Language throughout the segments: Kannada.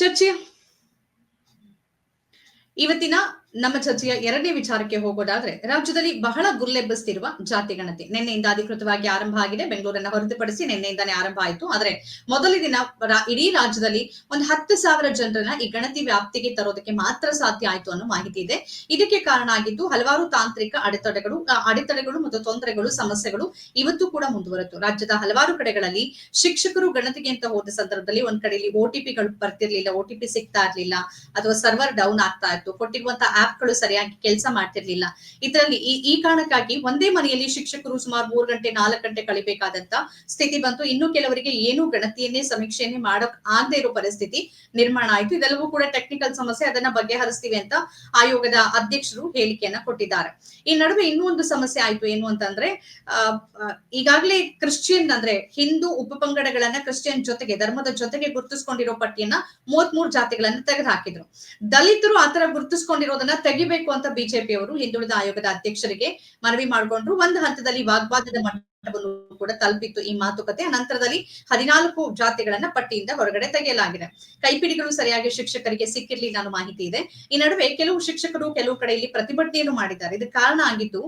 ಚರ್ಚೆಯ ಇವತ್ತಿನ ನಮ್ಮ ಚರ್ಚೆಯ ಎರಡನೇ ವಿಚಾರಕ್ಕೆ ಹೋಗೋದಾದ್ರೆ, ರಾಜ್ಯದಲ್ಲಿ ಬಹಳ ಗುಲ್ಲೆಬ್ಬಿಸ್ತಿರುವ ಜಾತಿ ಗಣತಿ. ನಿನ್ನೆಯಿಂದ ಅಧಿಕೃತವಾಗಿ ಆರಂಭ ಆಗಿದೆ. ಬೆಂಗಳೂರನ್ನ ಹೊರತುಪಡಿಸಿ ನಿನ್ನೆಯಿಂದಾನೇ ಆರಂಭ ಆಯಿತು. ಆದ್ರೆ ಮೊದಲ ದಿನ ಇಡೀ ರಾಜ್ಯದಲ್ಲಿ ಒಂದು ಹತ್ತು ಸಾವಿರ ಜನರನ್ನ ಈ ಗಣತಿ ವ್ಯಾಪ್ತಿಗೆ ತರೋದಕ್ಕೆ ಮಾತ್ರ ಸಾಧ್ಯ ಆಯಿತು ಅನ್ನೋ ಮಾಹಿತಿ ಇದೆ. ಇದಕ್ಕೆ ಕಾರಣ ಆಗಿದ್ದು, ಹಲವಾರು ತಾಂತ್ರಿಕ ಅಡೆತಡೆಗಳು ಅಡೆತಡೆಗಳು ಮತ್ತು ತೊಂದರೆಗಳು, ಸಮಸ್ಯೆಗಳು ಇವತ್ತು ಕೂಡ ಮುಂದುವರೆತು. ರಾಜ್ಯದ ಹಲವಾರು ಕಡೆಗಳಲ್ಲಿ ಶಿಕ್ಷಕರು ಗಣತಿಗೆ ಅಂತ ಹೋದ ಸಂದರ್ಭದಲ್ಲಿ ಒಂದ್ ಕಡೆಯಲ್ಲಿ ಓಟಿಪಿಗಳು ಬರ್ತಿರ್ಲಿಲ್ಲ ಓಟಿಪಿ ಸಿಗ್ತಾ ಇರ್ಲಿಲ್ಲ, ಅಥವಾ ಸರ್ವರ್ ಡೌನ್ ಆಗ್ತಾ ಇತ್ತು ಕೊಟ್ಟಿರುವಂತಹ ಆಪ್ಗಳು ಸರಿಯಾಗಿ ಕೆಲಸ ಮಾಡ್ತಿರ್ಲಿಲ್ಲ. ಇದರಲ್ಲಿ ಈ ಈ ಕಾರಣಕ್ಕಾಗಿ ಒಂದೇ ಮನೆಯಲ್ಲಿ ಶಿಕ್ಷಕರು ಸುಮಾರು ಮೂರು ಗಂಟೆ, ನಾಲ್ಕು ಗಂಟೆ ಕಳಿಬೇಕಾದಂತ ಸ್ಥಿತಿ ಬಂತು. ಇನ್ನು ಕೆಲವರಿಗೆ ಏನು ಗಣತಿಯನ್ನೇ ಸಮೀಕ್ಷೆಯನ್ನೇ ಮಾಡಕ್ ಆಗದೆ ಇರೋ ಪರಿಸ್ಥಿತಿ ನಿರ್ಮಾಣ ಆಯ್ತು. ಇದೆಲ್ಲವೂ ಕೂಡ ಟೆಕ್ನಿಕಲ್ ಸಮಸ್ಯೆ, ಅದನ್ನ ಬಗೆಹರಿಸ್ತೀವಿ ಅಂತ ಆಯೋಗದ ಅಧ್ಯಕ್ಷರು ಹೇಳಿಕೆಯನ್ನ ಕೊಟ್ಟಿದ್ದಾರೆ. ಈ ನಡುವೆ ಇನ್ನೂ ಒಂದು ಸಮಸ್ಯೆ ಆಯ್ತು ಏನು ಅಂತಂದ್ರೆ ಈಗಾಗಲೇ ಕ್ರಿಶ್ಚಿಯನ್ ಅಂದ್ರೆ ಹಿಂದೂ ಉಪಪಂಗಡಗಳನ್ನ ಕ್ರಿಶ್ಚಿಯನ್ ಜೊತೆಗೆ, ಧರ್ಮದ ಜೊತೆಗೆ ಗುರುತಿಸ್ಕೊಂಡಿರೋ ಪಟ್ಟಿಯನ್ನ ಮೂವತ್ ಮೂರು ಜಾತಿಗಳನ್ನ ತೆಗೆದು ಹಾಕಿದ್ರು ದಲಿತರು ಆತರ ಗುರುತಿಸ್ಕೊಂಡಿರೋದನ್ನ ತೆಗಿಬೇಕು ಅಂತ ಬಿಜೆಪಿ ಅವರು ಹಿಂದುಳಿದ ಆಯೋಗದ ಅಧ್ಯಕ್ಷರಿಗೆ ಮನವಿ ಮಾಡಿಕೊಂಡ್ರು. ಒಂದು ಹಂತದಲ್ಲಿ ವಾಗ್ವಾದದ ಮಟ್ಟವನ್ನು ಕೂಡ ತಲುಪಿತ್ತು ಈ ಮಾತುಕತೆ. ನಂತರದಲ್ಲಿ ಹದಿನಾಲ್ಕು ಜಾತಿಗಳನ್ನ ಪಟ್ಟಿಯಿಂದ ಹೊರಗಡೆ ತೆಗೆಯಲಾಗಿದೆ. ಕೈಪಿಡಿಗಳು ಸರಿಯಾಗಿ ಶಿಕ್ಷಕರಿಗೆ ಸಿಕ್ಕಿರ್ಲಿಲ್ಲ ಅನ್ನೋ ಮಾಹಿತಿ ಇದೆ. ಈ ನಡುವೆ ಕೆಲವು ಶಿಕ್ಷಕರು ಕೆಲವು ಕಡೆಯಲ್ಲಿ ಪ್ರತಿಭಟನೆಯನ್ನು ಮಾಡಿದ್ದಾರೆ. ಇದಕ್ಕೆ ಕಾರಣ ಆಗಿದ್ದು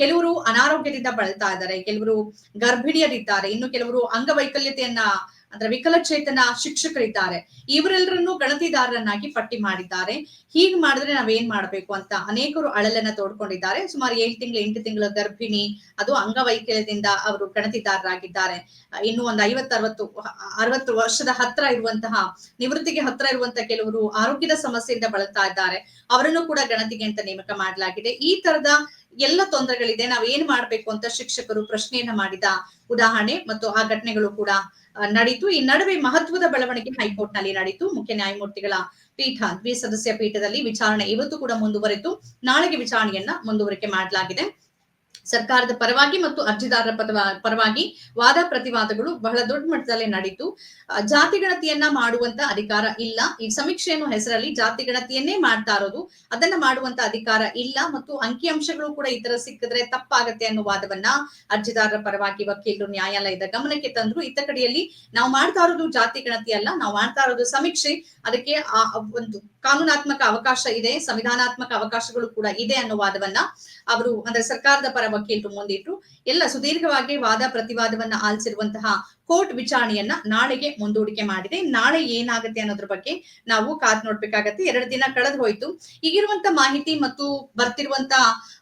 ಕೆಲವರು ಅನಾರೋಗ್ಯದಿಂದ ಬಳಲ್ತಾ ಇದ್ದಾರೆ, ಕೆಲವರು ಗರ್ಭಿಣಿಯರಿದ್ದಾರೆ, ಇನ್ನು ಕೆಲವರು ಅಂಗವೈಕಲ್ಯತೆಯನ್ನ ಅಂದ್ರೆ ವಿಕಲಚೇತನ ಶಿಕ್ಷಕರಿದ್ದಾರೆ. ಇವರೆಲ್ಲರನ್ನು ಗಣತಿದಾರರನ್ನಾಗಿ ಪಟ್ಟಿ ಮಾಡಿದ್ದಾರೆ. ಹೀಗ್ ಮಾಡಿದ್ರೆ ನಾವೇನ್ ಮಾಡ್ಬೇಕು ಅಂತ ಅನೇಕರು ಅಳಲನ್ನ ತೋಡ್ಕೊಂಡಿದ್ದಾರೆ. ಸುಮಾರು ಏಳು ತಿಂಗಳು, ಎಂಟು ತಿಂಗಳ ಗರ್ಭಿಣಿ, ಅದು ಅಂಗವೈಕಲ್ಯದಿಂದ ಅವರು ಗಣತಿದಾರರಾಗಿದ್ದಾರೆ. ಇನ್ನು ಒಂದು ಐವತ್ತರವತ್ತು, ಅರವತ್ತು ವರ್ಷದ ಹತ್ರ ಇರುವಂತಹ, ನಿವೃತ್ತಿಗೆ ಹತ್ರ ಇರುವಂತಹ ಕೆಲವರು ಆರೋಗ್ಯದ ಸಮಸ್ಯೆಯಿಂದ ಬಳಲ್ತಾ ಇದ್ದಾರೆ. ಅವರನ್ನು ಕೂಡ ಗಣತಿಗೆ ಅಂತ ನೇಮಕ ಮಾಡಲಾಗಿದೆ. ಈ ತರದ ಎಲ್ಲ ತೊಂದರೆಗಳಿದೆ, ನಾವ್ ಏನ್ ಮಾಡ್ಬೇಕು ಅಂತ ಶಿಕ್ಷಕರು ಪ್ರಶ್ನೆಯನ್ನ ಮಾಡಿದ ಉದಾಹರಣೆ ಮತ್ತು ಆ ಘಟನೆಗಳು ಕೂಡ ನಡೀತು. ಈ ನಡುವೆ ಮಹತ್ವದ ಬೆಳವಣಿಗೆ ಹೈಕೋರ್ಟ್ನಲ್ಲಿ ನಡೀತು. ಮುಖ್ಯ ನ್ಯಾಯಮೂರ್ತಿಗಳ ಪೀಠ, ದ್ವಿಸದಸ್ಯ ಪೀಠದಲ್ಲಿ ವಿಚಾರಣೆ ಇವತ್ತು ಕೂಡ ಮುಂದುವರೆತು. ನಾಳೆಗೆ ವಿಚಾರಣೆಯನ್ನ ಮುಂದುವರಿಕೆ ಮಾಡಲಾಗಿದೆ. ಸರ್ಕಾರದ ಪರವಾಗಿ ಮತ್ತು ಅರ್ಜಿದಾರರ ಪರವಾ- ಪರವಾಗಿ ವಾದ ಪ್ರತಿವಾದಗಳು ಬಹಳ ದೊಡ್ಡ ಮಟ್ಟದಲ್ಲಿ ನಡೀತು. ಜಾತಿ ಗಣತಿಯನ್ನ ಮಾಡುವಂತ ಅಧಿಕಾರ ಇಲ್ಲ. ಈ ಸಮೀಕ್ಷೆ ಅನ್ನೋ ಹೆಸರಲ್ಲಿ ಜಾತಿ ಗಣತಿಯನ್ನೇ ಮಾಡ್ತಾ ಇರೋದು. ಅದನ್ನ ಮಾಡುವಂತ ಅಧಿಕಾರ ಇಲ್ಲ ಮತ್ತು ಅಂಕಿಅಂಶಗಳು ಕೂಡ ಈ ತರ ಸಿಕ್ಕಿದ್ರೆ ತಪ್ಪಾಗತ್ತೆ ಅನ್ನೋ ವಾದವನ್ನ ಅರ್ಜಿದಾರರ ಪರವಾಗಿ ವಕೀಲರು, ನ್ಯಾಯಾಲಯದ ಗಮನಕ್ಕೆ ತಂದ್ರು. ಇತ್ತ ಕಡೆಯಲ್ಲಿ ನಾವು ಮಾಡ್ತಾ ಇರೋದು ಜಾತಿ ಗಣತಿ ಅಲ್ಲ. ನಾವು ಮಾಡ್ತಾ ಇರೋದು ಸಮೀಕ್ಷೆ. ಅದಕ್ಕೆ ಆ, ಒಂದು ಕಾನೂನಾತ್ಮಕ ಅವಕಾಶ ಇದೆ, ಸಂವಿಧಾನಾತ್ಮಕ ಅವಕಾಶಗಳು ಕೂಡ ಇದೆ ಅನ್ನೋ ವಾದವನ್ನ ಅವರು ಅಂದ್ರೆ ಸರ್ಕಾರದ ಪರ ವಕೀಲರು ಮುಂದಿಟ್ರು. ಎಲ್ಲ ಸುದೀರ್ಘವಾಗಿ ವಾದ ಪ್ರತಿವಾದವನ್ನ ಆಲಿಸಿರುವಂತಹ ಕೋರ್ಟ್ ವಿಚಾರಣೆಯನ್ನ ನಾಳೆಗೆ ಮುಂದೂಡಿಕೆ ಮಾಡಿದೆ. ನಾಳೆ ಏನಾಗುತ್ತೆ ಅನ್ನೋದ್ರ ಬಗ್ಗೆ ನಾವು ಕಾದ್ ನೋಡ್ಬೇಕಾಗತ್ತೆ. ಎರಡು ದಿನ ಕಳೆದು ಹೋಯ್ತು. ಈಗಿರುವಂತ ಮಾಹಿತಿ ಮತ್ತು ಬರ್ತಿರುವಂತ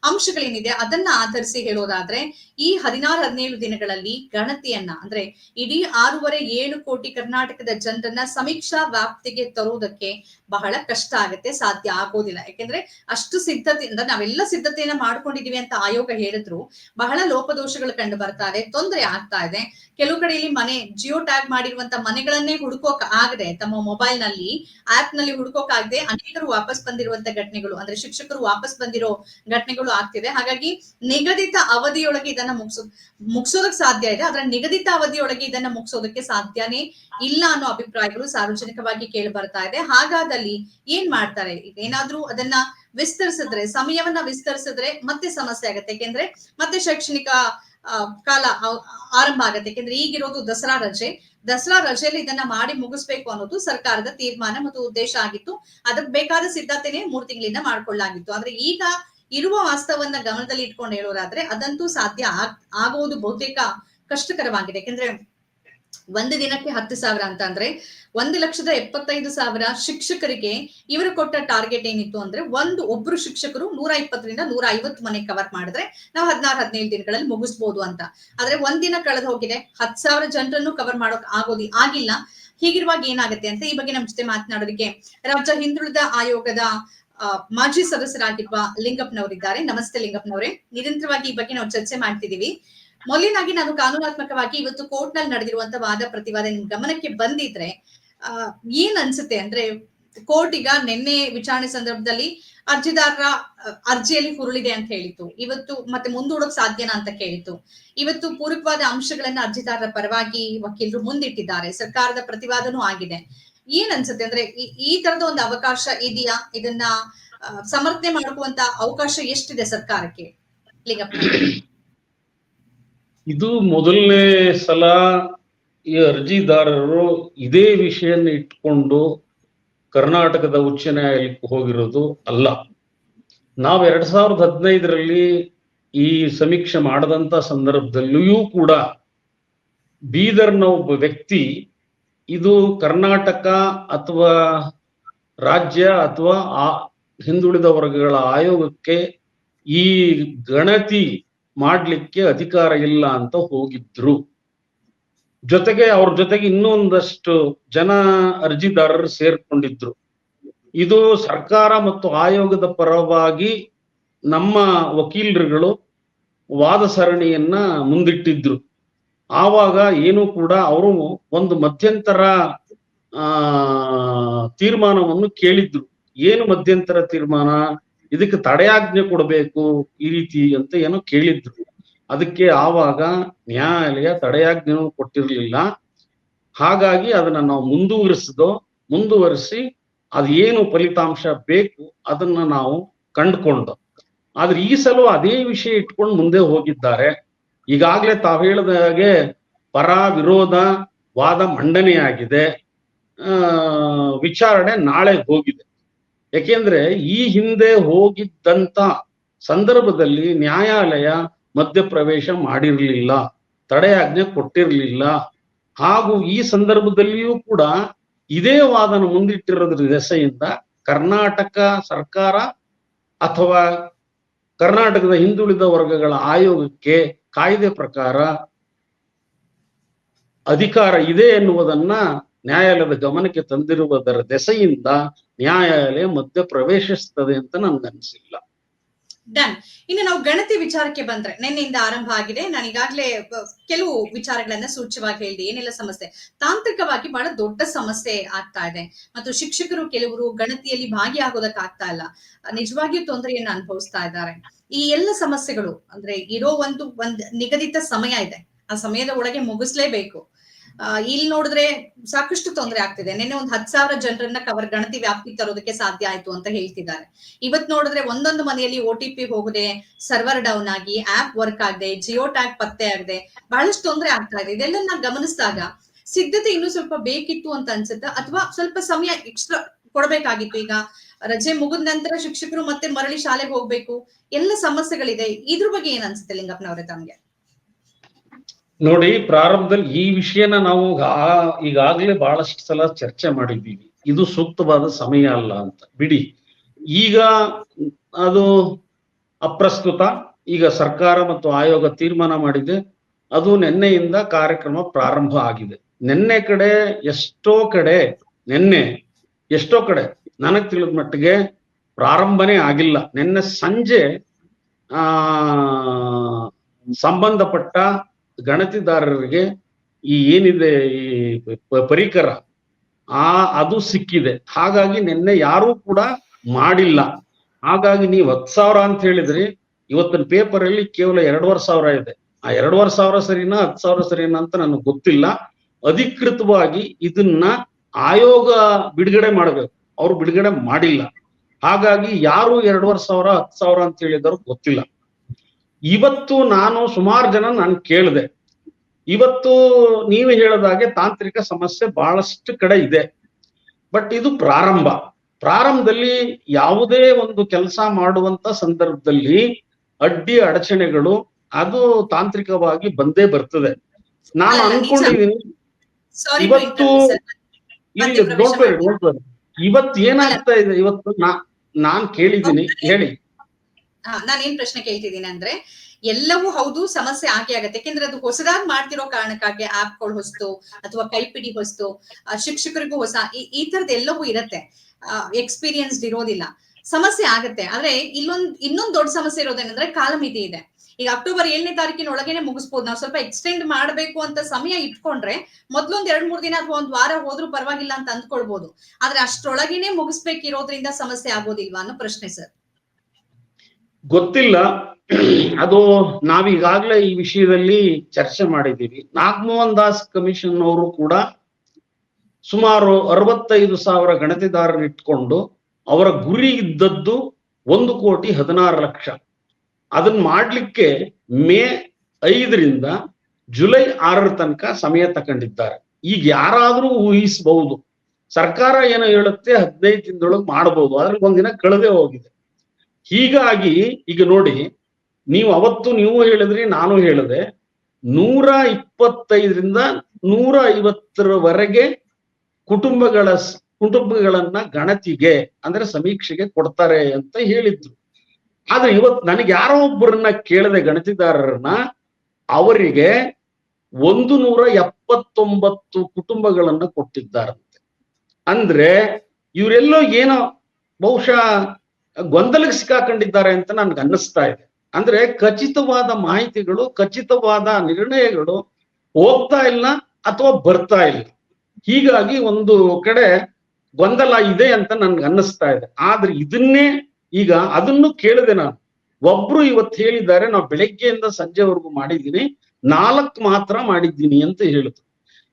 ಅಂಶಗಳೇನಿದೆ ಅದನ್ನ ಆಧರಿಸಿ ಹೇಳೋದಾದ್ರೆ, ಈ ಹದಿನಾರು, ಹದಿನೇಳು ದಿನಗಳಲ್ಲಿ ಗಣತಿಯನ್ನ ಅಂದ್ರೆ ಇಡೀ ಆರೂವರೆ, ಏಳು ಕೋಟಿ ಕರ್ನಾಟಕದ ಜನರನ್ನ ಸಮೀಕ್ಷಾ ವ್ಯಾಪ್ತಿಗೆ ತರುವುದಕ್ಕೆ ಬಹಳ ಕಷ್ಟ ಆಗುತ್ತೆ. ಸಾಧ್ಯ ಆಗೋದಿಲ್ಲ. ಯಾಕೆಂದ್ರೆ ಅಷ್ಟು ಸಿದ್ಧತೆಯಿಂದ ನಾವೆಲ್ಲ ಸಿದ್ಧತೆಯನ್ನ ಮಾಡ್ಕೊಂಡಿದೀವಿ ಅಂತ ಆಯೋಗ ಹೇಳಿದ್ರು. ಬಹಳ ಲೋಪದೋಷಗಳು ಕಂಡು ಬರ್ತಾರೆ ತೊಂದರೆ ಆಗ್ತಾ ಇದೆ. ಕೆಲವು ಕಡೆಯಲ್ಲಿ ಮನೆ, ಜಿಯೋ ಟ್ಯಾಗ್ ಮಾಡಿರುವಂತ ಮನೆಗಳನ್ನೇ ಹುಡುಕೋಕ್ ಆಗದೆ, ತಮ್ಮ ಮೊಬೈಲ್ನಲ್ಲಿ ಆಪ್ನಲ್ಲಿ ಹುಡುಕೋಕ್ ಆಗದೆ ಅನೇಕರು ವಾಪಸ್ ಬಂದಿರುವಂತ ಘಟನೆಗಳು, ಅಂದ್ರೆ ಶಿಕ್ಷಕರು ವಾಪಸ್ ಬಂದಿರೋ ಘಟನೆಗಳು ಆಗ್ತಿದೆ. ಹಾಗಾಗಿ ನಿಗದಿತ ಅವಧಿಯೊಳಗೆ ಇದನ್ನ ಮುಗಿಸೋ, ಮುಗಿಸೋದಕ್ ಸಾಧ್ಯ ಇದೆ. ಆದ್ರೆ ನಿಗದಿತ ಅವಧಿಯೊಳಗೆ ಇದನ್ನ ಮುಗಿಸೋದಕ್ಕೆ ಸಾಧ್ಯನೇ ಇಲ್ಲ ಅನ್ನೋ ಅಭಿಪ್ರಾಯಗಳು ಸಾರ್ವಜನಿಕವಾಗಿ ಕೇಳಿ ಬರ್ತಾ ಇದೆ. ಹಾಗಾದಲ್ಲಿ ಏನ್ ಮಾಡ್ತಾರೆ? ಏನಾದ್ರೂ ಅದನ್ನ ವಿಸ್ತರಿಸಿದ್ರೆ, ಸಮಯವನ್ನ ವಿಸ್ತರಿಸಿದ್ರೆ ಮತ್ತೆ ಸಮಸ್ಯೆ ಆಗತ್ತೆ. ಯಾಕೆಂದ್ರೆ ಮತ್ತೆ ಶೈಕ್ಷಣಿಕ ಕಾಲ ಆರಂಭ ಆಗತ್ತೆ. ಯಾಕೆಂದ್ರೆ ಈಗಿರೋದು ದಸರಾ ರಜೆ. ದಸರಾ ರಜೆಯಲ್ಲಿ ಇದನ್ನ ಮಾಡಿ ಮುಗಿಸ್ಬೇಕು ಅನ್ನೋದು ಸರ್ಕಾರದ ತೀರ್ಮಾನ ಮತ್ತು ಉದ್ದೇಶ ಆಗಿತ್ತು. ಅದಕ್ಕೆ ಬೇಕಾದ ಸಿದ್ಧತೆನೆ ಮೂರು ತಿಂಗಳಿಂದ ಮಾಡ್ಕೊಳ್ಳಾಗಿತ್ತು ಆದ್ರೆ ಈಗ ಇರುವ ವಾಸ್ತವನ್ನ ಗಮನದಲ್ಲಿ ಇಟ್ಕೊಂಡು ಹೇಳೋರಾದ್ರೆ ಅದಂತೂ ಸಾಧ್ಯ ಆಗ್ ಆಗುವುದು ಬಹುತೇಕ ಕಷ್ಟಕರವಾಗಿದೆ. ಯಾಕೆಂದ್ರೆ ಒಂದು ದಿನಕ್ಕೆ ಹತ್ತು ಸಾವಿರ ಅಂತ ಅಂದ್ರೆ ಒಂದು ಲಕ್ಷದ ಎಪ್ಪತ್ತೈದು ಸಾವಿರ ಶಿಕ್ಷಕರಿಗೆ ಇವರು ಕೊಟ್ಟ ಟಾರ್ಗೆಟ್ ಏನಿತ್ತು ಅಂದ್ರೆ ಒಂದು ಒಬ್ರು ಶಿಕ್ಷಕರು ನೂರ ಇಪ್ಪತ್ತರಿಂದ ನೂರ ಐವತ್ತು ಮನೆ ಕವರ್ ಮಾಡಿದ್ರೆ ನಾವು ಹದಿನಾರು, ಹದಿನೈದು ದಿನಗಳಲ್ಲಿ ಮುಗಿಸ್ಬೋದು ಅಂತ. ಆದ್ರೆ ಒಂದಿನ ಕಳೆದು ಹೋಗಿದೆ, ಹತ್ ಸಾವಿರ ಜನರನ್ನು ಕವರ್ ಮಾಡೋಕ್ ಆಗೋದಿ ಆಗಿಲ್ಲ. ಹೀಗಿರುವಾಗ ಏನಾಗುತ್ತೆ ಅಂತ ಈ ಬಗ್ಗೆ ನಮ್ಮ ಜೊತೆ ಮಾತನಾಡೋದಕ್ಕೆ ರಾಜ್ಯ ಹಿಂದುಳಿದ ಆಯೋಗದ ಮಾಜಿ ಸದಸ್ಯರಾಗಿರುವ ಲಿಂಗಪ್ಪನವರಿದ್ದಾರೆ. ನಮಸ್ತೆ ಲಿಂಗಪ್ಪನವರೇ. ನಿರಂತರವಾಗಿ ಈ ಬಗ್ಗೆ ನಾವು ಚರ್ಚೆ ಮಾಡ್ತಿದೀವಿ ಮೊದಲಿನಾಗಿ ನಾನು ಕಾನೂನಾತ್ಮಕವಾಗಿ ಇವತ್ತು ಕೋರ್ಟ್ನಲ್ಲಿ ನಡೆದಿರುವಂತ ವಾದ ಪ್ರತಿವಾದ ನಿಮ್ ಗಮನಕ್ಕೆ ಬಂದಿದ್ರೆ, ಆ, ಏನ್ ಅನ್ಸುತ್ತೆ ಅಂದ್ರೆ ಕೋರ್ಟ್ ಈಗ ನಿನ್ನೆ ವಿಚಾರಣೆ ಸಂದರ್ಭದಲ್ಲಿ ಅರ್ಜಿದಾರರ, ಅರ್ಜಿಯಲ್ಲಿ ಹುರುಳಿದೆ ಅಂತ ಹೇಳಿತ್ತು. ಇವತ್ತು ಮತ್ತೆ ಮುಂದೂಡಕ್ ಸಾಧ್ಯನಾ ಅಂತ ಕೇಳಿತ್ತು. ಇವತ್ತು ಪೂರಕವಾದ ಅಂಶಗಳನ್ನ ಅರ್ಜಿದಾರರ ಪರವಾಗಿ ವಕೀಲರು ಮುಂದಿಟ್ಟಿದ್ದಾರೆ. ಸರ್ಕಾರದ ಪ್ರತಿವಾದನೂ ಆಗಿದೆ. ಏನ್ ಅನ್ಸುತ್ತೆ ಅಂದ್ರೆ ಈ- ತರದ ಒಂದು ಅವಕಾಶ ಇದೆಯಾ? ಇದನ್ನ ಸಮರ್ಥನೆ ಮಾಡ್ಕುವಂತ ಅವಕಾಶ ಎಷ್ಟಿದೆ ಸರ್ಕಾರಕ್ಕೆ? ಇದು ಮೊದಲನೇ ಸಲ ಈ ಅರ್ಜಿದಾರರು ಇದೇ ವಿಷಯನ ಇಟ್ಕೊಂಡು ಕರ್ನಾಟಕದ ಉಚ್ಚ ನ್ಯಾಯಾಲಯಕ್ಕೆ ಹೋಗಿರೋದು ಅಲ್ಲ. ನಾವು ಎರಡ್ ಸಾವಿರದ ಹದಿನೈದರಲ್ಲಿ ಈ ಸಮೀಕ್ಷೆ ಮಾಡದಂತ ಸಂದರ್ಭದಲ್ಲಿಯೂ ಕೂಡ ಬೀದರ್ನ ಒಬ್ಬ ವ್ಯಕ್ತಿ ಇದು ಕರ್ನಾಟಕ ಅಥವಾ ರಾಜ್ಯ ಅಥವಾ ಆ ಹಿಂದುಳಿದ ವರ್ಗಗಳ ಆಯೋಗಕ್ಕೆ ಈ ಗಣತಿ ಮಾಡ್ಲಿಕ್ಕೆ ಅಧಿಕಾರ ಇಲ್ಲ ಅಂತ ಹೋಗಿದ್ರು. ಜೊತೆಗೆ ಅವ್ರ ಜೊತೆಗೆ ಇನ್ನೊಂದಷ್ಟು ಜನ ಅರ್ಜಿದಾರರು ಸೇರ್ಕೊಂಡಿದ್ರು. ಇದು ಸರ್ಕಾರ ಮತ್ತು ಆಯೋಗದ ಪರವಾಗಿ ನಮ್ಮ ವಕೀಲರುಗಳು ವಾದ ಸರಣಿಯನ್ನ ಮುಂದಿಟ್ಟಿದ್ರು. ಆವಾಗ ಏನು ಕೂಡ ಅವರು ಒಂದು ಮಧ್ಯಂತರ, ಆ, ತೀರ್ಮಾನವನ್ನು ಕೇಳಿದ್ರು. ಏನು ಮಧ್ಯಂತರ ತೀರ್ಮಾನ? ಇದಕ್ಕೆ ತಡೆಯಾಜ್ಞೆ ಕೊಡಬೇಕು ಈ ರೀತಿ ಅಂತ ಏನೋ ಕೇಳಿದ್ರು. ಅದಕ್ಕೆ ಆವಾಗ ನ್ಯಾಯಾಲಯ ತಡೆಯಾಜ್ಞೆನೂ ಕೊಟ್ಟಿರ್ಲಿಲ್ಲ. ಹಾಗಾಗಿ ಅದನ್ನ ನಾವು ಮುಂದುವರಿಸಿದೋ, ಮುಂದುವರಿಸಿ ಅದೇನು ಫಲಿತಾಂಶ ಬೇಕು ಅದನ್ನ ನಾವು ಕಂಡುಕೊಂಡು. ಆದ್ರೆ ಈ ಸಲ ಅದೇ ವಿಷಯ ಇಟ್ಕೊಂಡು ಮುಂದೆ ಹೋಗಿದ್ದಾರೆ. ಈಗಾಗಲೇ ತಾವು ಹೇಳಿದ ಹಾಗೆ ಪರ ವಿರೋಧ ವಾದ ಮಂಡನೆಯಾಗಿದೆ. ವಿಚಾರಣೆ ನಾಳೆ ಹೋಗಿದೆ. ಯಾಕೆಂದ್ರೆ ಈ ಹಿಂದೆ ಹೋಗಿದ್ದಂತ ಸಂದರ್ಭದಲ್ಲಿ ನ್ಯಾಯಾಲಯ ಮಧ್ಯಪ್ರವೇಶ ಮಾಡಿರ್ಲಿಲ್ಲ, ತಡೆಯಾಜ್ಞೆ ಕೊಟ್ಟಿರ್ಲಿಲ್ಲ. ಹಾಗೂ ಈ ಸಂದರ್ಭದಲ್ಲಿಯೂ ಕೂಡ ಇದೇ ವಾದನ ಮುಂದಿಟ್ಟಿರೋದ್ರ ದೆಸೆಯಿಂದ ಕರ್ನಾಟಕ ಸರ್ಕಾರ ಅಥವಾ ಕರ್ನಾಟಕದ ಹಿಂದುಳಿದ ವರ್ಗಗಳ ಆಯೋಗಕ್ಕೆ ಕಾಯ್ದೆ ಪ್ರಕಾರ ಅಧಿಕಾರ ಇದೆ ಎನ್ನುವುದನ್ನ ನ್ಯಾಯಾಲಯದ ಗಮನಕ್ಕೆ ತಂದಿರುವುದರ ದೆಸೆಯಿಂದ ನ್ಯಾಯಾಲಯ ಮಧ್ಯ ಪ್ರವೇಶಿಸ್ತದೆ ಅಂತ ನನ್ಗನ್ಸಿಲ್ಲ ಡನ್ ಇನ್ನು ನಾವು ಗಣತಿ ವಿಚಾರಕ್ಕೆ ಬಂದ್ರೆ, ನಿನ್ನೆಯಿಂದ ಆರಂಭ ಆಗಿದೆ. ನಾನು ಈಗಾಗಲೇ ಕೆಲವು ವಿಚಾರಗಳನ್ನ ಸೂಚ್ಯವಾಗಿ ಹೇಳಿದೆ. ಏನೆಲ್ಲ ಸಮಸ್ಯೆ? ತಾಂತ್ರಿಕವಾಗಿ ಬಹಳ ದೊಡ್ಡ ಸಮಸ್ಯೆ ಆಗ್ತಾ ಇದೆ. ಮತ್ತು ಶಿಕ್ಷಕರು ಕೆಲವರು ಗಣತಿಯಲ್ಲಿ ಭಾಗಿಯಾಗೋದಕ್ಕೆ ಆಗ್ತಾ ಇಲ್ಲ. ನಿಜವಾಗಿಯೂ ತೊಂದರೆಯನ್ನ ಅನುಭವಿಸ್ತಾ ಇದ್ದಾರೆ. ಈ ಎಲ್ಲ ಸಮಸ್ಯೆಗಳು, ಅಂದ್ರೆ ಇರೋ ಒಂದು, ಒಂದ್ ನಿಗದಿತ ಸಮಯ ಇದೆ. ಆ ಸಮಯದ ಒಳಗೆ ಮುಗಿಸ್ಲೇಬೇಕು. ಇಲ್ಲಿ ನೋಡಿದ್ರೆ ಸಾಕಷ್ಟು ತೊಂದರೆ ಆಗ್ತಿದೆ. ನಿನ್ನೆ ಒಂದ್ ಹತ್ ಸಾವಿರ ಜನರನ್ನ ಕವರ್ ಗಣತಿ ವ್ಯಾಪ್ತಿಗೆ ತರೋದಕ್ಕೆ ಸಾಧ್ಯ ಆಯ್ತು ಅಂತ ಹೇಳ್ತಿದ್ದಾರೆ. ಇವತ್ ನೋಡಿದ್ರೆ ಒಂದೊಂದು ಮನೆಯಲ್ಲಿ ಒ ಟಿ ಪಿ ಹೋಗದೆ ಸರ್ವರ್ ಡೌನ್ ಆಗಿ ಆಪ್ ವರ್ಕ್ ಆಗದೆ, ಜಿಯೋ ಟ್ಯಾಗ್ ಪತ್ತೆ ಆಗದೆ, ಬಹಳಷ್ಟು ತೊಂದರೆ ಆಗ್ತಾ ಇದೆ. ಇದೆಲ್ಲ ಗಮನಿಸಿದಾಗ ಸಿದ್ಧತೆ ಇನ್ನೂ ಸ್ವಲ್ಪ ಬೇಕಿತ್ತು ಅಂತ ಅನ್ಸುತ್ತೆ? ಅಥವಾ ಸ್ವಲ್ಪ ಸಮಯ ಎಕ್ಸ್ಟ್ರಾ ಕೊಡಬೇಕಾಗಿತ್ತು? ಈಗ ರಜೆ ಮುಗಿದ ನಂತರ ಶಿಕ್ಷಕರು ಮತ್ತೆ ಮರಳಿ ಶಾಲೆಗೆ ಹೋಗ್ಬೇಕು. ಎಲ್ಲ ಸಮಸ್ಯೆಗಳಿದೆ. ಇದ್ರ ಬಗ್ಗೆ ಏನ್ ಅನ್ಸುತ್ತೆ ಲಿಂಗಪ್ಪನವ್ರೆ ತಮ್ಗೆ? ನೋಡಿ, ಪ್ರಾರಂಭದಲ್ಲಿ ಈ ವಿಷಯನ ನಾವು ಈಗಾಗಲೇ ಬಹಳಷ್ಟು ಸಲ ಚರ್ಚೆ ಮಾಡಿದ್ದೀವಿ. ಇದು ಸೂಕ್ತವಾದ ಸಮಯ ಅಲ್ಲ ಅಂತ. ಬಿಡಿ. ಈಗ ಅದು ಅಪ್ರಸ್ತುತ, ಈಗ ಸರ್ಕಾರ ಮತ್ತು ಆಯೋಗ ತೀರ್ಮಾನ ಮಾಡಿದೆ. ಅದು ನಿನ್ನೆಯಿಂದ ಕಾರ್ಯಕ್ರಮ ಪ್ರಾರಂಭ ಆಗಿದೆ. ನಿನ್ನೆ ಕಡೆ ಎಷ್ಟೋ ಕಡೆ, ನಿನ್ನೆ ಎಷ್ಟೋ ಕಡೆ, ನನಗ್ ತಿಳಿದ ಮಟ್ಟಿಗೆ ಪ್ರಾರಂಭನೇ ಆಗಿಲ್ಲ. ನಿನ್ನೆ ಸಂಜೆ, ಆ, ಸಂಬಂಧಪಟ್ಟ ಗಣತಿದಾರರಿಗೆ ಈ ಏನಿದೆ ಈ ಪರಿಕರ, ಆ ಅದು ಸಿಕ್ಕಿದೆ. ಹಾಗಾಗಿ ನಿನ್ನೆ ಯಾರೂ ಕೂಡ ಮಾಡಿಲ್ಲ. ಹಾಗಾಗಿ ನೀವು ಹತ್ತು ಸಾವಿರ ಅಂತ ಹೇಳಿದ್ರಿ, ಇವತ್ತಿನ ಪೇಪರ್ ಅಲ್ಲಿ ಕೇವಲ ಎರಡೂವರೆ ಸಾವಿರ ಇದೆ. ಆ ಎರಡೂವರೆ ಸಾವಿರ ಸರಿನಾ, ಹತ್ತು ಸಾವಿರ ಸರಿನಾ ಅಂತ ನನಗೆ ಗೊತ್ತಿಲ್ಲ. ಅಧಿಕೃತವಾಗಿ ಇದನ್ನ ಆಯೋಗ ಬಿಡುಗಡೆ ಮಾಡಬೇಕು. ಅವ್ರು ಬಿಡುಗಡೆ ಮಾಡಿಲ್ಲ. ಹಾಗಾಗಿ ಯಾರು ಎರಡೂವರೆ ಸಾವಿರ, ಹತ್ತು ಸಾವಿರ ಅಂತ ಹೇಳಿದಾರೋ ಗೊತ್ತಿಲ್ಲ. ಇವತ್ತು ನಾನು ಸುಮಾರು ಜನ ನಾನು ಕೇಳಿದೆ. ಇವತ್ತು ನೀವು ಹೇಳದಾಗೆ ತಾಂತ್ರಿಕ ಸಮಸ್ಯೆ ಬಹಳಷ್ಟು ಕಡೆ ಇದೆ. ಬಟ್ ಇದು ಪ್ರಾರಂಭ. ಪ್ರಾರಂಭದಲ್ಲಿ ಯಾವುದೇ ಒಂದು ಕೆಲಸ ಮಾಡುವಂತ ಸಂದರ್ಭದಲ್ಲಿ ಅಡ್ಡಿ ಅಡಚಣೆಗಳು ಅದು ತಾಂತ್ರಿಕವಾಗಿ ಬಂದೇ ಬರ್ತದೆ. ನಾನು ಅನ್ಕೊಂಡಿದ್ದೀನಿ ಇವತ್ತು. ಇವತ್ತು ಏನಾಗ್ತಾ ಇದೆ? ಇವತ್ತು ನಾ ನಾನ್ ಕೇಳಿದ್ದೀನಿ ಹೇಳಿ. ನಾನು ಏನ್ ಪ್ರಶ್ನೆ ಕೇಳ್ತಿದ್ದೀನಿ ಅಂದ್ರೆ, ಎಲ್ಲವೂ ಹೌದು, ಸಮಸ್ಯೆ ಆಗೇ ಆಗತ್ತೆ. ಯಾಕೆಂದ್ರೆ ಅದು ಹೊಸದಾಗಿ ಮಾಡ್ತಿರೋ ಕಾರಣಕ್ಕಾಗಿ ಆಪ್ಗಳು ಹೊಸ್ತು, ಅಥವಾ ಕೈಪಿಡಿ ಹೊಸ್ತು ಶಿಕ್ಷಕರಿಗೂ ಹೊಸ, ಈ- ತರದ್ ಎಲ್ಲವೂ ಇರತ್ತೆ. ಎಕ್ಸ್ಪೀರಿಯನ್ಸ್ಡ್ ಇರೋದಿಲ್ಲ. ಸಮಸ್ಯೆ ಆಗತ್ತೆ. ಆದ್ರೆ ಇಲ್ಲೊಂದ್, ಇನ್ನೊಂದ್ ದೊಡ್ಡ ಸಮಸ್ಯೆ ಇರೋದೇನಂದ್ರೆ ಕಾಲಮಿತಿ ಇದೆ. ಈಗ ಅಕ್ಟೋಬರ್ ಏಳನೇ ತಾರೀಕಿನ ಒಳಗೇನೆ ಮುಗಿಸ್ಬೋದು. ನಾವು ಸ್ವಲ್ಪ ಎಕ್ಸ್ಟೆಂಡ್ ಮಾಡ್ಬೇಕು ಅಂತ ಸಮಯ ಇಟ್ಕೊಂಡ್ರೆ ಮೊದ್ಲೊಂದ್ ಎರಡ್, ಮೂರ್ ದಿನ ಅಥವಾ ಒಂದ್ ವಾರ ಹೋದ್ರೂ ಪರವಾಗಿಲ್ಲ ಅಂತ ಅಂದ್ಕೊಳ್ಬಹುದು ಆದ್ರೆ ಅಷ್ಟ್ರೊಳಗೇನೆ ಮುಗಿಸ್ಬೇಕಿರೋದ್ರಿಂದ ಸಮಸ್ಯೆ ಆಗೋದಿಲ್ವಾ ಅನ್ನೋ ಪ್ರಶ್ನೆ ಸರ್. ಗೊತ್ತಿಲ್ಲ. ಅದು ನಾವೀಗಾಗ್ಲೇ ಈ ವಿಷಯದಲ್ಲಿ ಚರ್ಚೆ ಮಾಡಿದ್ದೀವಿ. ನಾಗಮೋಹನ್ ದಾಸ್ ಕಮಿಷನ್ ಅವರು ಕೂಡ ಸುಮಾರು ಅರವತ್ತೈದು ಸಾವಿರ ಗಣತಿದಾರರು ಇಟ್ಕೊಂಡು ಅವರ ಗುರಿ ಇದ್ದದ್ದು ಒಂದು ಕೋಟಿ ಹದಿನಾರು ಲಕ್ಷ. ಅದನ್ನ ಮಾಡ್ಲಿಕ್ಕೆ ಮೇ ಐದರಿಂದ ಜುಲೈ ಆರರ ತನಕ ಸಮಯ ತಕೊಂಡಿದ್ದಾರೆ ಈಗ ಯಾರಾದ್ರೂ ಊಹಿಸಬಹುದು. ಸರ್ಕಾರ ಏನೋ ಹೇಳುತ್ತೆ ಹದಿನೈದು ದಿನದೊಳಗೆ ಮಾಡಬಹುದು ಆದ್ರೆ ಒಂದಿನ ಕಳೆದೇ ಹೋಗಿದೆ. ಹೀಗಾಗಿ ಈಗ ನೋಡಿ, ನೀವು ಅವತ್ತು ನೀವು ಹೇಳಿದ್ರಿ, ನಾನು ಹೇಳಿದೆ. ನೂರ ಇಪ್ಪತ್ತೈದರಿಂದ ನೂರ ಐವತ್ತರವರೆಗೆ ಕುಟುಂಬಗಳ ಕುಟುಂಬಗಳನ್ನ ಗಣತಿಗೆ, ಅಂದ್ರೆ ಸಮೀಕ್ಷೆಗೆ ಕೊಡ್ತಾರೆ ಅಂತ ಹೇಳಿದ್ರು. ಆದ್ರೆ ಇವತ್ ನನಗೆ ಯಾರೋ ಒಬ್ಬರನ್ನ ಕೇಳದೆ ಗಣತಿದಾರರನ್ನ, ಅವರಿಗೆ ಒಂದು ನೂರ ಎಪ್ಪತ್ತೊಂಬತ್ತು ಕುಟುಂಬಗಳನ್ನ ಕೊಟ್ಟಿದ್ದಾರಂತೆ. ಅಂದ್ರೆ ಇವರೆಲ್ಲೋ ಏನೋ ಬಹುಶಃ ಗೊಂದಲಕ್ಕೆ ಸಿಕ್ಕಾಕೊಂಡಿದ್ದಾರೆ ಅಂತ ನನ್ಗೆ ಅನ್ನಿಸ್ತಾ ಇದೆ. ಅಂದ್ರೆ ಖಚಿತವಾದ ಮಾಹಿತಿಗಳು, ಖಚಿತವಾದ ನಿರ್ಣಯಗಳು ಹೋಗ್ತಾ ಇಲ್ಲ ಅಥವಾ ಬರ್ತಾ ಇಲ್ಲ. ಹೀಗಾಗಿ ಒಂದು ಕಡೆ ಗೊಂದಲ ಇದೆ ಅಂತ ನನ್ಗೆ ಅನ್ನಿಸ್ತಾ ಇದೆ. ಆದ್ರೆ ಇದನ್ನೇ ಈಗ ಅದನ್ನು ಕೇಳಿದೆ ನಾನು. ಒಬ್ರು ಇವತ್ತು ಹೇಳಿದ್ದಾರೆ, ನಾವು ಬೆಳಗ್ಗೆಯಿಂದ ಸಂಜೆವರೆಗೂ ಮಾಡಿದ್ದೀನಿ, ನಾಲ್ಕು ಮಾತ್ರ ಮಾಡಿದ್ದೀನಿ ಅಂತ ಹೇಳಿದ್ರು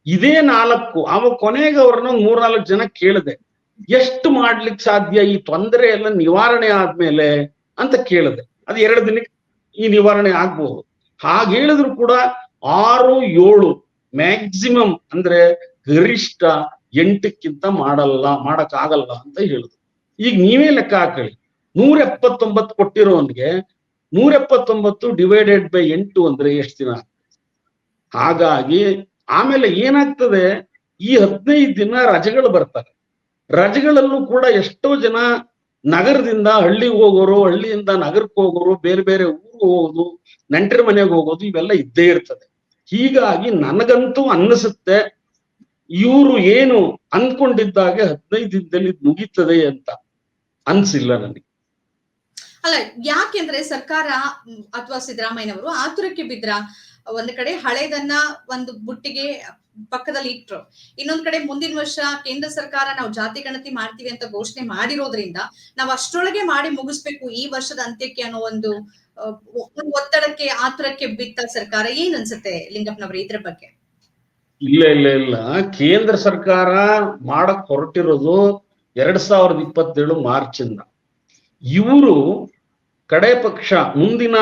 ಇದೇ ನಾಲ್ಕು ಅವ ಕೊನೆಗೆ ಅವ್ರನ್ನ ಮೂರ್ನಾಲ್ಕು ಜನ ಕೇಳಿದೆ. ಎಷ್ಟು ಮಾಡ್ಲಿಕ್ಕೆ ಸಾಧ್ಯ? ಈ ತೊಂದರೆ ಎಲ್ಲ ನಿವಾರಣೆ ಆದ್ಮೇಲೆ ಅಂತ ಕೇಳಿದೆ. ಅದು ಎರಡು ದಿನಕ್ಕೆ ಈ ನಿವಾರಣೆ ಆಗ್ಬಹುದು. ಹಾಗೆ ಹೇಳಿದ್ರು ಕೂಡ ಆರು, ಏಳು ಮ್ಯಾಕ್ಸಿಮಮ್ ಅಂದ್ರೆ ಗರಿಷ್ಠ ಎಂಟಕ್ಕಿಂತ ಮಾಡಲ್ಲ, ಮಾಡಕ್ಕಾಗಲ್ಲ ಅಂತ ಹೇಳಿದ್ರು. ಈಗ ನೀವೇ ಲೆಕ್ಕ ಹಾಕಳಿ ನೂರ ಎಪ್ಪತ್ತೊಂಬತ್ತು ಕೊಟ್ಟಿರೋನ್ಗೆ ನೂರ ಎಪ್ಪತ್ತೊಂಬತ್ತು ಡಿವೈಡೆಡ್ ಬೈ ಎಂಟು ಅಂದ್ರೆ ಎಷ್ಟು ದಿನ? ಹಾಗಾಗಿ ಆಮೇಲೆ ಏನಾಗ್ತದೆ? ಈ ಹದಿನೈದು ದಿನ ರಜೆಗಳು ಬರ್ತವೆ ರಜೆಗಳಲ್ಲೂ ಕೂಡ ಎಷ್ಟೋ ಜನ ನಗರದಿಂದ ಹಳ್ಳಿಗೆ ಹೋಗೋರು, ಹಳ್ಳಿಯಿಂದ ನಗರಕ್ಕೆ ಹೋಗೋರು, ಬೇರೆ ಬೇರೆ ಊರಿಗೆ ಹೋಗೋದು, ನೆಂಟರ ಮನೆಗೆ ಹೋಗೋದು ಇವೆಲ್ಲ ಇದ್ದೇ ಇರ್ತದೆ. ಹೀಗಾಗಿ ನನಗಂತೂ ಅನ್ನಿಸುತ್ತೆ ಇವರು ಏನು ಅಂದ್ಕೊಂಡಿದ್ದಾಗೆ ಹದಿನೈದು ದಿನದಲ್ಲಿ ಮುಗೀತದೆ ಅಂತ ಅನ್ಸಿಲ್ಲ ನನಗೆ. ಅಲ್ಲ, ಯಾಕೆಂದ್ರೆ ಸರ್ಕಾರ ಅಥವಾ ಸಿದ್ದರಾಮಯ್ಯನವರು ಆತುರಕ್ಕೆ ಬಿದ್ರ? ಒಂದ್ ಕಡೆ ಹಳೇದನ್ನ ಒಂದು ಬುಟ್ಟಿಗೆ ಪಕ್ಕದಲ್ಲಿ ಇಟ್ರು. ಇನ್ನೊಂದ್ ಕಡೆ ಮುಂದಿನ ವರ್ಷ ಕೇಂದ್ರ ಸರ್ಕಾರ ನಾವು ಜಾತಿ ಗಣತಿ ಮಾಡ್ತೀವಿ ಅಂತ ಘೋಷಣೆ ಮಾಡಿರೋದ್ರಿಂದ ನಾವು ಅಷ್ಟರೊಳಗೆ ಮಾಡಿ ಮುಗಿಸ್ಬೇಕು ಈ ವರ್ಷದ ಅಂತ್ಯಕ್ಕೆ ಅನ್ನೋ ಒಂದು ಒಂದು ಒತ್ತಡಕ್ಕೆ, ಆತುರಕ್ಕೆ ಬಿತ್ತ ಸರ್ಕಾರ ಏನ್ ಅನ್ಸುತ್ತೆ ಲಿಂಗಪ್ಪನವ್ರೆ ಇದ್ರ ಬಗ್ಗೆ? ಇಲ್ಲ ಇಲ್ಲ ಇಲ್ಲ. ಕೇಂದ್ರ ಸರ್ಕಾರ ಮಾಡಕ್ ಹೊರಟಿರೋದು ಎರಡ್ ಸಾವಿರದ ಇಪ್ಪತ್ತೇಳು ಮಾರ್ಚ್ ಇಂದ ಇವರು ಕಡೆ ಪಕ್ಷ ಮುಂದಿನ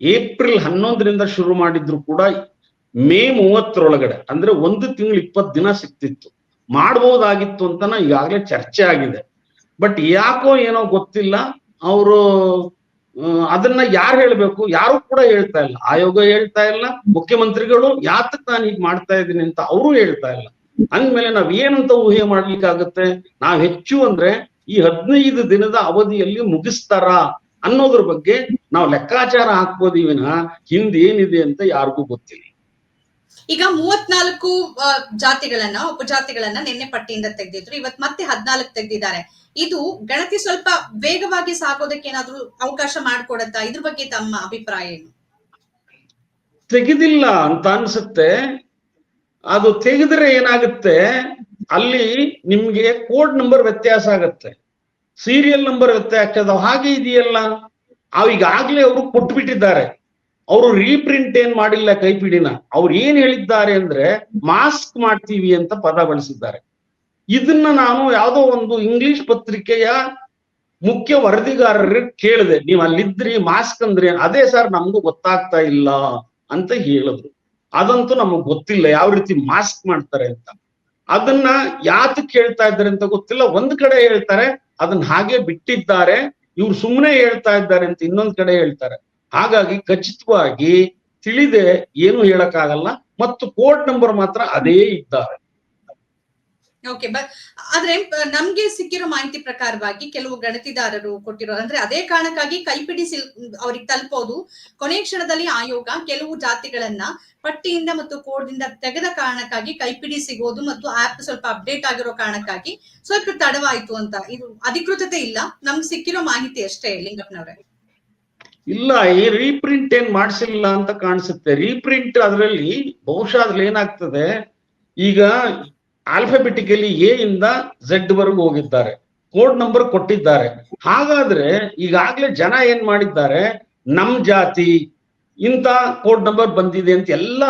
ಏಪ್ರಿಲ್ ಹನ್ನೊಂದರಿಂದ ಶುರು ಮಾಡಿದ್ರು ಕೂಡ ಮೇ ಮೂವತ್ತರೊಳಗಡೆ, ಅಂದ್ರೆ ಒಂದು ತಿಂಗಳು ಇಪ್ಪತ್ತು ದಿನ ಸಿಕ್ತಿತ್ತು. ಮಾಡ್ಬೋದಾಗಿತ್ತು ಅಂತ ಈಗಾಗಲೇ ಚರ್ಚೆ ಆಗಿದೆ. ಬಟ್ ಯಾಕೋ ಏನೋ ಗೊತ್ತಿಲ್ಲ, ಅವರು ಅದನ್ನ ಯಾರು ಹೇಳ್ಬೇಕು? ಯಾರು ಕೂಡ ಹೇಳ್ತಾ ಇಲ್ಲ. ಆಯೋಗ ಹೇಳ್ತಾ ಇಲ್ಲ, ಮುಖ್ಯಮಂತ್ರಿಗಳು ಯಾತಕ್ ನಾನು ಈಗ ಮಾಡ್ತಾ ಇದ್ದೀನಿ ಅಂತ ಅವರು ಹೇಳ್ತಾ ಇಲ್ಲ. ಅಂದ್ಮೇಲೆ ನಾವ್ ಏನಂತ ಊಹೆ ಮಾಡ್ಲಿಕ್ಕಾಗತ್ತೆ? ನಾವ್ ಹೆಚ್ಚು ಅಂದ್ರೆ ಈ ಹದಿನೈದು ದಿನದ ಅವಧಿಯಲ್ಲಿ ಮುಗಿಸ್ತಾರ ಅನ್ನೋದ್ರ ಬಗ್ಗೆ ನಾವು ಲೆಕ್ಕಾಚಾರ ಹಾಕ್ಬೋದಿವಿನ ಹಿಂದೇನಿದೆ ಅಂತ ಯಾರಿಗೂ ಗೊತ್ತಿಲ್ಲ. ಈಗ ಮೂವತ್ನಾಲ್ಕು ಜಾತಿಗಳನ್ನ, ಉಪಜಾತಿಗಳನ್ನ ನಿನ್ನೆ ಪಟ್ಟಿಯಿಂದ ತೆಗೆದಿದ್ರು. ಇವತ್ ಮತ್ತೆ ಹದ್ನಾಲ್ಕು ತೆಗೆದಿದ್ದಾರೆ. ಇದು ಗಣತಿ ಸ್ವಲ್ಪ ವೇಗವಾಗಿ ಸಾಗೋದಕ್ಕೆ ಏನಾದ್ರೂ ಅವಕಾಶ ಮಾಡ್ಕೊಡತ್ತಾ ಇದ್ರ ಬಗ್ಗೆ ತಮ್ಮ ಅಭಿಪ್ರಾಯ ಏನು? ತೆಗೆದಿಲ್ಲ ಅಂತ ಅನ್ಸುತ್ತೆ. ಅದು ತೆಗೆದ್ರೆ ಏನಾಗುತ್ತೆ? ಅಲ್ಲಿ ನಿಮ್ಗೆ ಕೋಡ್ ನಂಬರ್ ವ್ಯತ್ಯಾಸ ಆಗತ್ತೆ. ಸೀರಿಯಲ್ ನಂಬರ್ ವ್ಯತ್ಯಾಸ ಆಗ್ತದೆ. ಹಾಗೆ ಇದೆಯಲ್ಲ. ಅವ್ ಈಗಾಗ್ಲೇ ಅವರು ಕೊಟ್ಬಿಟ್ಟಿದ್ದಾರೆ. ಅವರು ರೀಪ್ರಿಂಟ್ ಏನ್ ಮಾಡಿಲ್ಲ ಕೈಪಿಡಿನ. ಅವ್ರು ಏನ್ ಹೇಳಿದ್ದಾರೆ ಅಂದ್ರೆ ಮಾಸ್ಕ್ ಮಾಡ್ತೀವಿ ಅಂತ ಪದ ಬಳಸಿದ್ದಾರೆ. ಇದನ್ನ ನಾನು ಯಾವುದೋ ಒಂದು ಇಂಗ್ಲಿಷ್ ಪತ್ರಿಕೆಯ ಮುಖ್ಯ ವರದಿಗಾರರು ಕೇಳಿದೆ. ನೀವು ಅಲ್ಲಿದ್ರಿ ಮಾಸ್ಕ್ ಅಂದ್ರೆ? ಅದೇ ಸರ್ ನಮಗೂ ಗೊತ್ತಾಗ್ತಾ ಇಲ್ಲ ಅಂತ ಹೇಳಿದ್ರು. ಅದಂತೂ ನಮಗ್ ಗೊತ್ತಿಲ್ಲ. ಯಾವ ರೀತಿ ಮಾಸ್ಕ್ ಮಾಡ್ತಾರೆ ಅಂತ. ಅದನ್ನ ಯಾತಕ್ಕೆ ಹೇಳ್ತಾ ಇದ್ದಾರೆ ಅಂತ ಗೊತ್ತಿಲ್ಲ. ಒಂದ್ ಕಡೆ ಹೇಳ್ತಾರೆ, ಅದನ್ನ ಹಾಗೆ ಬಿಟ್ಟಿದ್ದಾರೆ. ಇವ್ರು ಸುಮ್ಮನೆ ಹೇಳ್ತಾ ಇದ್ದಾರೆ ಅಂತ ಇನ್ನೊಂದ್ ಕಡೆ ಹೇಳ್ತಾರೆ. ಹಾಗಾಗಿ ಖಚಿತವಾಗಿ ತಿಳಿದೆ ಏನು ಹೇಳಕ್ಕಾಗಲ್ಲ ಮತ್ತು ಕೋಡ್ ನಂಬರ್ ಮಾತ್ರ ಅದೇ ಇದ್ದಾರೆ. ಓಕೆ ಬಟ್ ಆದ್ರೆ ನಮ್ಗೆ ಸಿಕ್ಕಿರೋ ಮಾಹಿತಿ ಪ್ರಕಾರವಾಗಿ ಕೆಲವು ಗಣತಿದಾರರು ಕೊಟ್ಟಿರೋ, ಅಂದ್ರೆ ಅದೇ ಕಾರಣಕ್ಕಾಗಿ ಕೈಪಿಡಿ ಸಿಲ್, ಅವ್ರಿಗೆ ತಲುಪೋದು. ಕೊನೆ ಕ್ಷಣದಲ್ಲಿ ಆಯೋಗ ಕೆಲವು ಜಾತಿಗಳನ್ನ ಪಟ್ಟಿಯಿಂದ ಮತ್ತು ಕೋಡ್ದಿಂದ ತೆಗೆದ ಕಾರಣಕ್ಕಾಗಿ ಕೈಪಿಡಿ ಸಿಗೋದು ಮತ್ತು ಆಪ್ ಸ್ವಲ್ಪ ಅಪ್ಡೇಟ್ ಆಗಿರೋ ಕಾರಣಕ್ಕಾಗಿ ಸ್ವಲ್ಪ ತಡವಾಯ್ತು ಅಂತ. ಇದು ಅಧಿಕೃತತೆ ಇಲ್ಲ. ನಮ್ಗೆ ಸಿಕ್ಕಿರೋ ಮಾಹಿತಿ ಅಷ್ಟೇ, ಲಿಂಗಪ್ಪನವ್ರೆ. ಇಲ್ಲ, ಈ ರೀಪ್ರಿಂಟ್ ಏನ್ ಮಾಡಿಸಿಲ್ಲ ಅಂತ ಕಾಣಿಸುತ್ತೆ. ರೀಪ್ರಿಂಟ್ ಅದರಲ್ಲಿ ಬಹುಶಃ ಅದ್ರಲ್ಲಿ ಏನಾಗ್ತದೆ, ಈಗ ಆಲ್ಫಾಬೆಟಿಕಲಿ ಎ ಇಂದ ಝೆಡ್ ವರೆಗೂ ಹೋಗಿದ್ದಾರೆ. ಕೋಡ್ ನಂಬರ್ ಕೊಟ್ಟಿದ್ದಾರೆ. ಹಾಗಾದ್ರೆ ಈಗಾಗ್ಲೇ ಜನ ಏನ್ ಮಾಡಿದ್ದಾರೆ, ನಮ್ ಜಾತಿ, ಇಂತ ಕೋಡ್ ನಂಬರ್ ಬಂದಿದೆ ಅಂತ ಎಲ್ಲ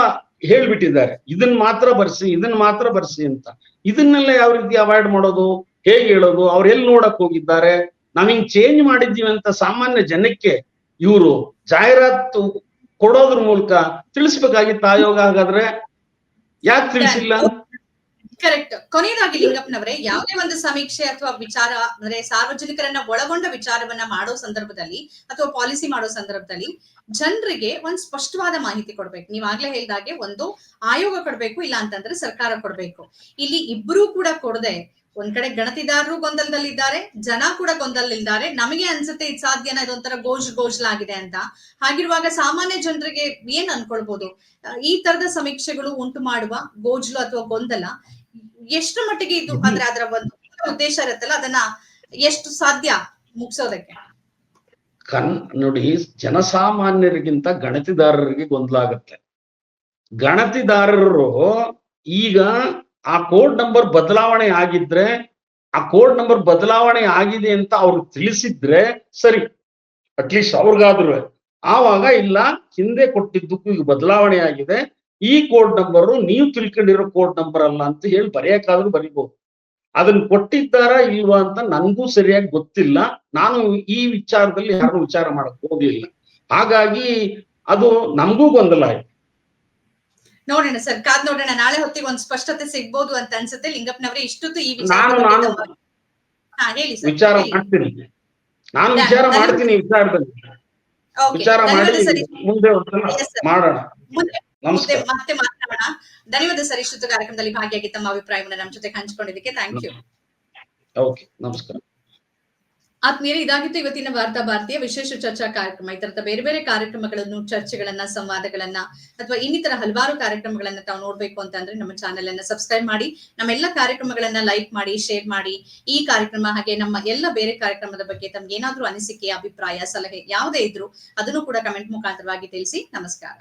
ಹೇಳ್ಬಿಟ್ಟಿದ್ದಾರೆ. ಇದನ್ನ ಮಾತ್ರ ಬರ್ಸಿ ಇದನ್ನ ಮಾತ್ರ ಬರ್ಸಿ ಅಂತ. ಇದನ್ನೆಲ್ಲ ಯಾವ ರೀತಿ ಅವಾಯ್ಡ್ ಮಾಡೋದು, ಹೇಗೆ ಹೇಳೋದು, ಅವ್ರು ಎಲ್ಲಿ ನೋಡಕ್ ಹೋಗಿದ್ದಾರೆ? ನಾವ್ ಹಿಂಗ್ ಚೇಂಜ್ ಮಾಡಿದ್ದೀವಿ ಅಂತ ಸಾಮಾನ್ಯ ಜನಕ್ಕೆ ಇವರು ಜಾಹೀರಾತು ಕೊಡೋದ್ರ ಮೂಲಕ ತಿಳಿಸ್ಬೇಕಾಗಿತ್ತು ಆಯೋಗ ಹಾಗಾದ್ರೆ ಯಾಕೆ ತಿಳಿಸಿಲ್ಲ? ಕರೆಕ್ಟ್ ಕೊನೆಯದಾಗಿ ಲಿಂಗಪ್ಪನವರೇ, ಯಾವುದೇ ಒಂದು ಸಮೀಕ್ಷೆ ಅಥವಾ ವಿಚಾರ, ಅಂದ್ರೆ ಸಾರ್ವಜನಿಕರನ್ನ ಒಳಗೊಂಡ ವಿಚಾರವನ್ನ ಮಾಡೋ ಸಂದರ್ಭದಲ್ಲಿ ಅಥವಾ ಪಾಲಿಸಿ ಮಾಡೋ ಸಂದರ್ಭದಲ್ಲಿ ಜನರಿಗೆ ಒಂದ್ ಸ್ಪಷ್ಟವಾದ ಮಾಹಿತಿ ಕೊಡ್ಬೇಕು. ನೀವಾಗ್ಲೇ ಹೇಳ್ದಾಗೆ ಒಂದು ಆಯೋಗ ಕೊಡ್ಬೇಕು, ಇಲ್ಲ ಅಂತಂದ್ರೆ ಸರ್ಕಾರ ಕೊಡ್ಬೇಕು. ಇಲ್ಲಿ ಇಬ್ರು ಕೂಡ ಕೊಡದೆ ಒಂದ್ ಕಡೆ ಗಣತಿದಾರರು ಗೊಂದಲದಲ್ಲಿದ್ದಾರೆ ಜನ ಕೂಡ ಗೊಂದಲದಲ್ಲಿದ್ದಾರೆ. ನಮಗೆ ಅನ್ಸುತ್ತೆ ಇದು ಸಾಧ್ಯನ ಇದೊಂಥರ ಗೋಜ್ ಗೋಜ್ಲಾಗಿದೆ ಅಂತ. ಹಾಗಿರುವಾಗ ಸಾಮಾನ್ಯ ಜನರಿಗೆ ಏನ್ ಅನ್ಕೊಳ್ಬಹುದು ಈ ತರದ ಸಮೀಕ್ಷೆಗಳು ಉಂಟು ಮಾಡುವ ಗೋಜ್ಲು ಅಥವಾ ಗೊಂದಲ ಎಷ್ಟು ಮಟ್ಟಿಗೆ ಇದು ಅಂದ್ರೆ ಅದರ ಒಂದು ಉದ್ದೇಶ ಇರುತ್ತಲ್ಲ ಅದನ್ನ ಎಷ್ಟು ಸಾಧ್ಯ ಮುಗಿಸೋದಕ್ಕೆ? ಕನ್ ನೋಡಿ ಜನಸಾಮಾನ್ಯರಿಗಿಂತ ಗಣತಿದಾರರಿಗೆ ಗೊಂದಲ ಆಗತ್ತೆ. ಗಣತಿದಾರರು ಈಗ ಆ ಕೋಡ್ ನಂಬರ್ ಬದಲಾವಣೆ ಆಗಿದ್ರೆ, ಆ ಕೋಡ್ ನಂಬರ್ ಬದಲಾವಣೆ ಆಗಿದೆ ಅಂತ ಅವ್ರಿಗೆ ತಿಳಿಸಿದ್ರೆ ಸರಿ. ಅಟ್ಲೀಸ್ಟ್ ಅವ್ರಿಗಾದ್ರು. ಆವಾಗ ಇಲ್ಲ, ಹಿಂದೆ ಕೊಟ್ಟಿದ್ದಕ್ಕೂ ಈಗ ಬದಲಾವಣೆ ಆಗಿದೆ. ಈ ಕೋಡ್ ನಂಬರು ನೀವು ತಿಳ್ಕೊಂಡಿರೋ ಕೋಡ್ ನಂಬರ್ ಅಲ್ಲ ಅಂತ ಹೇಳಿ ಬರೆಯಕ್ಕಾದ್ರೂ ಬರಿಬಹುದು ಅದನ್ನ ಕೊಟ್ಟಿದ್ದಾರಾ ಇಲ್ವಾ ಅಂತ ನನಗೂ ಸರಿಯಾಗಿ ಗೊತ್ತಿಲ್ಲ. ನಾನು ಈ ವಿಚಾರದಲ್ಲಿ ಯಾರು ವಿಚಾರ ಮಾಡಕ್ ಹೋಗ್ಲಿಲ್ಲ. ಹಾಗಾಗಿ ಅದು ನಮಗೂ ಗೊಂದಲ ಆಯ್ತು. ನೋಡೋಣ ಸರ್ ಕಾದ್ ನೋಡೋಣ. ನಾಳೆ ಹೊತ್ತಿಗೆ ಒಂದ್ ಸ್ಪಷ್ಟತೆ ಸಿಗ್ಬೋದು ಅಂತ ಅನ್ಸುತ್ತೆ. ಲಿಂಗಪ್ಪನವ್ರೆ ಇಷ್ಟೊತ್ತು ಈ ವಿಚಾರ ಹೇಳಿ. ಮಾಡ್ತೀನಿ. ನಾನು ವಿಚಾರ. ಮಾಡ್ತೀನಿ ವಿಚಾರದಲ್ಲಿ. ವಿಚಾರ ಮಾಡಿ ಮುಂದೆ ಮಾಡೋಣ. ಮುಂದೆ ಮತ್ತೆ ಮಾತಾಡೋಣ. ಧನ್ಯವಾದ ಸರ್ ಇಷ್ಟೊತ್ತು ಕಾರ್ಯಕ್ರಮದಲ್ಲಿ ಭಾಗಿಯಾಗಿ ತಮ್ಮ ಅಭಿಪ್ರಾಯವನ್ನು ನಮ್ಮ ಜೊತೆ ಹಂಚಿಕೊಂಡಿದ್ದಕ್ಕೆ. ಥ್ಯಾಂಕ್ ಯು ಓಕೆ ನಮಸ್ಕಾರ. ಆತ್ಮೀಯರೇ, ಇದಾಗಿತ್ತು ಇವತ್ತಿನ ವಾರ್ತಾ ಭಾರತೀಯ ವಿಶೇಷ ಚರ್ಚಾ ಕಾರ್ಯಕ್ರಮ. ಈ ತರದ ಬೇರೆ ಬೇರೆ ಕಾರ್ಯಕ್ರಮಗಳನ್ನು, ಚರ್ಚೆಗಳನ್ನ, ಸಂವಾದಗಳನ್ನ ಅಥವಾ ಇನ್ನಿತರ ಹಲವಾರು ಕಾರ್ಯಕ್ರಮಗಳನ್ನ ತಾವು ನೋಡ್ಬೇಕು ಅಂತಂದ್ರೆ ನಮ್ಮ ಚಾನೆಲ್ ಅನ್ನ ಸಬ್ಸ್ಕ್ರೈಬ್ ಮಾಡಿ, ನಮ್ಮೆಲ್ಲ ಕಾರ್ಯಕ್ರಮಗಳನ್ನ ಲೈಕ್ ಮಾಡಿ ಶೇರ್ ಮಾಡಿ, ಈ ಕಾರ್ಯಕ್ರಮ ಹಾಗೆ ನಮ್ಮ ಎಲ್ಲ ಬೇರೆ ಕಾರ್ಯಕ್ರಮದ ಬಗ್ಗೆ ತಮ್ಗೆ ಏನಾದ್ರೂ ಅನಿಸಿಕೆ, ಅಭಿಪ್ರಾಯ, ಸಲಹೆ ಯಾವುದೇ ಇದ್ರು ಅದನ್ನು ಕೂಡ ಕಮೆಂಟ್ ಮುಖಾಂತರವಾಗಿ ತಿಳಿಸಿ. ನಮಸ್ಕಾರ.